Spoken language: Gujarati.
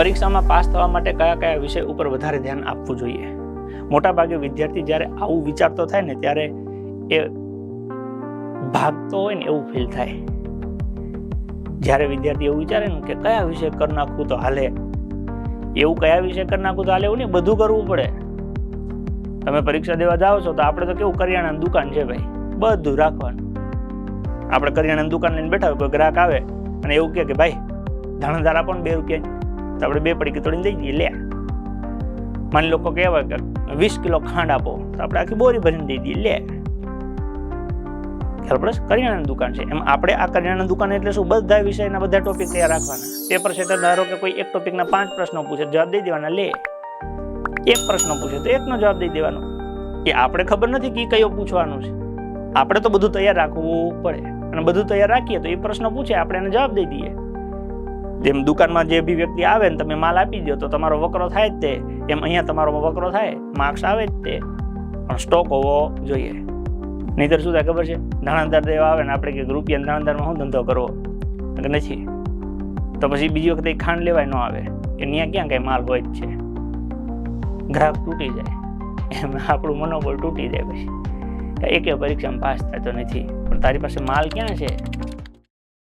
પરીક્ષામાં પાસ થવા માટે કયા કયા વિષય ઉપર વધારે ધ્યાન આપવું જોઈએ? મોટાભાગે વિદ્યાર્થી જ્યારે આવું વિચારતો થાય ને, ત્યારે એ ભાગતો હોય ને, એવું ફીલ થાય. જ્યારે વિદ્યાર્થી એવું વિચારે ને કે કયા વિષય કરી નાખવું તો હાલે. એવું કયા વિષય કરી નાખવું તો હાલે, એવું નહીં, બધું કરવું પડે. તમે પરીક્ષા દેવા જાઓ છો તો આપણે તો કેવું કરિયાણાની દુકાન છે ભાઈ? બધું રાખવાનું. આપણે કરિયાણાની દુકાન લઈને બેઠા હોય, કોઈ ગ્રાહક આવે અને એવું કહે કે, ભાઈ ધાણાધાર પણ બે રૂપિયા. તો આપણે બે પડી તોડીને દઈ દઈએ. લે. માની લોકો કહેવાય કે વીસ કિલો ખાંડ આપો, તો આપણે આખી બોરી ભરીને દઈ દઈએ. લે. પડે કરિયાણાની દુકાન છે. એમ આપણે આ કરિયાણાની દુકાન એટલે શું? બધા વિષયના બધા ટોપિક તૈયાર રાખવાના. પેપર સેટર ધારો કે કોઈ એક ટોપિકના પાંચ પ્રશ્નો પૂછે જવાબ દઈ દેવાના. લે. એક પ્રશ્ન પૂછે, તો એકનો જવાબ દઈ દેવાનો. એ આપણે ખબર નથી કે કયો પૂછવાનું છે. આપણે તો બધું તૈયાર રાખવું પડે. અને બધું તૈયાર રાખીએ તો એ પ્રશ્ન પૂછે, આપણે એને જવાબ દઈ દઈએ. જેમ દુકાનમાં જે બી વ્યક્તિ આવે ને તમે માલ આપી દો તો તમારો વકરો થાય જ તે. એમ અહીંયા તમારો વકરો થાય, માર્ક્સ આવે જ તે. પણ સ્ટોક હોવો જોઈએ. નહીતર શું થાય ખબર છે? ધાણાદાર દેવા આવે ને આપણે કે રૂપિયા ધાણાદારમાં શું ધંધો કરવો? કે નથી. તો પછી બીજી વખતે ખાંડ લેવાય ન આવે. કે ત્યાં ક્યાં કાંઈ માલ હોય જ છે? ગ્રાહક તૂટી જાય. એમ આપણું મનોબળ તૂટી જાય પછી. એકે પરીક્ષામાં પાસ થતો નથી. પણ તારી પાસે માલ ક્યાં છે?